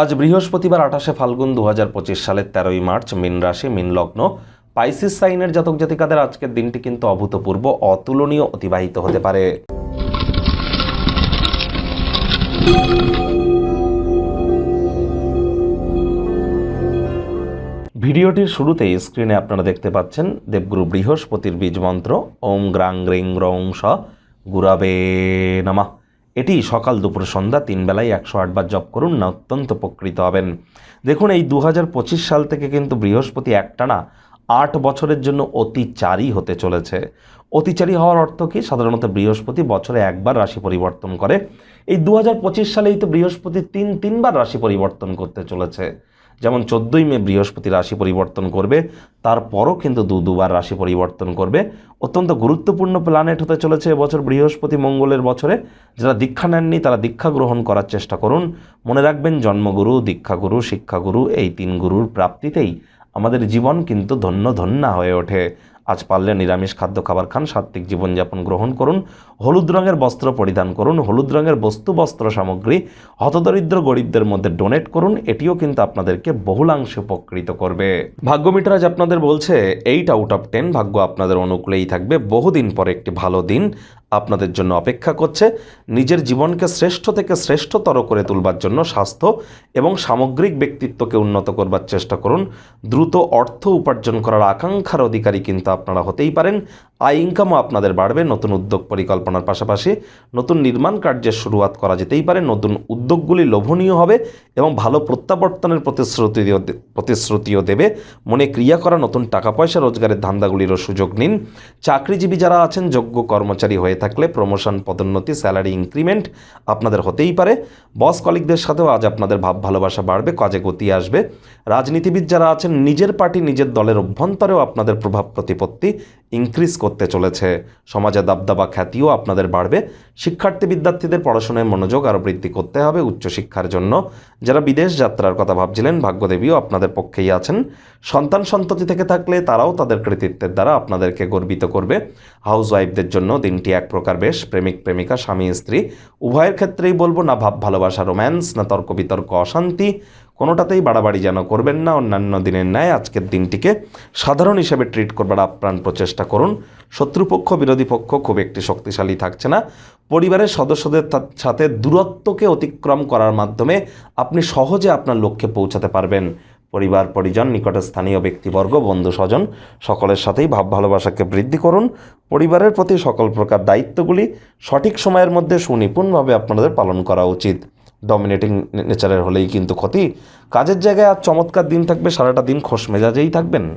আজ বৃহস্পতিবার আঠাশে ফাল্গুন দু হাজার পঁচিশ সালের তেরোই মার্চ, মিন রাশি, মিন লগ্ন, পাইসিস সাইনের জাতক জাতিকাদের আজকের দিনটি কিন্তু অভূতপূর্ব, অতুলনীয়, অতিবাহিত হতে পারে। ভিডিওটির শুরুতেই স্ক্রিনে আপনারা দেখতে পাচ্ছেন দেবগুরু বৃহস্পতির বীজ মন্ত্র, ওম গ্রাং গ্রিং রং স, গুরাবে নমঃ। এটি সকাল দুপুর সন্ধ্যা তিন বেলায় একশো আটবার জপ করুন, না অত্যন্ত উপকৃত হবেন। দেখুন, এই দু হাজার পঁচিশ সাল থেকে কিন্তু বৃহস্পতি একটানা আট বছরের জন্য অতিচারী হতে চলেছে। অতিচারী হওয়ার অর্থ কি? সাধারণত বৃহস্পতি বছরে একবার রাশি পরিবর্তন করে। এই দু হাজার পঁচিশ সালেই তো বৃহস্পতি তিন তিনবার রাশি পরিবর্তন করতে চলেছে। যেমন চোদ্দোই মে বৃহস্পতি রাশি পরিবর্তন করবে, তারপরও কিন্তু দু, দুবার রাশি পরিবর্তন করবে। অত্যন্ত গুরুত্বপূর্ণ প্ল্যানেট হতে চলেছে এবছর বৃহস্পতি মঙ্গলের বছরে। যারা দীক্ষা নেননি, তারা দীক্ষা গ্রহণ করার চেষ্টা করুন। মনে রাখবেন, জন্মগুরু, দীক্ষাগুরু, শিক্ষাগুরু, এই তিন গুরুর প্রাপ্তিতেই আমাদের জীবন কিন্তু ধন্য ধন্য হয়ে ওঠে। আজ পারলে নিরামিষ খাদ্য খাবার খান, সাত্ত্বিক জীবনযাপন গ্রহণ করুন, হলুদ রঙের বস্ত্র পরিধান করুন, হলুদ রঙের বস্তু বস্ত্র সামগ্রী, হতদরিদ্র গরিবদের মধ্যে ডোনেট করুন, এটিও কিন্তু আপনাদেরকে বহুলাংশে উপকৃত করবে। ভাগ্য মিটার আজ আপনাদের বলছে এইট আউট অফ টেন ভাগ্য আপনাদের অনুকূলেই থাকবে, বহুদিন পরে একটি ভালো দিন আপনাদের জন্য অপেক্ষা করছে, নিজের জীবনকে শ্রেষ্ঠ থেকে শ্রেষ্ঠতর করে তুলবার জন্য স্বাস্থ্য এবং সামগ্রিক ব্যক্তিত্বকে উন্নত করবার চেষ্টা করুন, দ্রুত অর্থ উপার্জন করার আকাঙ্ক্ষার অধিকারী কিন্তু আপনারা হতেই পারেন। আয় ইনকামও আপনাদের বাড়বে, নতুন উদ্যোগ পরিকল্পনার পাশাপাশি নতুন নির্মাণ কার্যের শুরুয়াত করা যেতেই পারে, নতুন উদ্যোগগুলি লোভনীয় হবে এবং ভালো প্রত্যাবর্তনের প্রতিশ্রুতিও দে- প্রতিশ্রুতিও দেবে। মনে ক্রিয়া করা নতুন টাকা পয়সা রোজগারের ধান্দাগুলিরও সুযোগ নিন। চাকরিজীবী যারা আছেন, যোগ্য কর্মচারী হয়ে থাকলে প্রমোশন পদোন্নতি স্যালারি ইনক্রিমেন্ট আপনাদের হতেই পারে। বস কলিকদের সাথেও আজ আপনাদের ভাব ভালোবাসা বাড়বে, কাজে গতি আসবে। রাজনীতিবিদ যারা আছেন, নিজের পার্টি নিজের দলের অভ্যন্তরেও আপনাদের প্রভাব প্রতিপত্তি ইনক্রিজ করতে চলেছে। সমাজে দাবদাবা খ্যাতিও আপনাদের বাড়বে। শিক্ষার্থী বিদ্যার্থীদের পড়াশোনায় মনোযোগ আরও বৃদ্ধি করতে হবে উচ্চশিক্ষার জন্য। যারা বিদেশ যাত্রার কথা ভাবছিলেন, ভাগ্যদেবীও আপনাদের পক্ষেই আছেন। সন্তান সন্ততি থেকে থাকলে তারাও তাদের কৃতিত্বের দ্বারা আপনাদেরকে গর্বিত করবে। হাউস ওয়াইফদের জন্য দিনটি এক প্রকার বেশ, প্রেমিক, প্রেমিকা, স্বামী, স্ত্রী। উভয়ের ক্ষেত্রেই বলব, না ভাব, ভালোবাসা, রোম্যান্স, না তর্ক বিতর্ক, অশান্তি। কোনোটাতেই বাড়াবাড়ি যেন করবেন না। অন্যান্য দিনের ন্যায় আজকের দিনটিকে সাধারণ হিসেবে ট্রিট করবার আপ্রাণ প্রচেষ্টা করুন। শত্রুপক্ষ, বিরোধী পক্ষ খুব একটি শক্তিশালী থাকছে না। পরিবারের সদস্যদের সাথে দূরত্বকে অতিক্রম করার মাধ্যমে আপনি সহজে আপনার লক্ষ্যে পৌঁছাতে পারবেন। পরিবার, পরিজন নিকটে স্থানীয় ব্যক্তিবর্গ বন্ধু স্বজন সকলের সাথেই ভাব ভালোবাসাকে বৃদ্ধি করুন। পরিবারের প্রতি সকল প্রকার দায়িত্বগুলি সঠিক সময়ের মধ্যে সুনিপুণভাবে আপনাদের পালন করা উচিত। ডমিনেটিং নেচারের হলেই কিন্তু ক্ষতি। কাজের জায়গায় আর চমৎকার দিন থাকবে, সারাটা দিন খোশ মেজাজেই থাকবেন।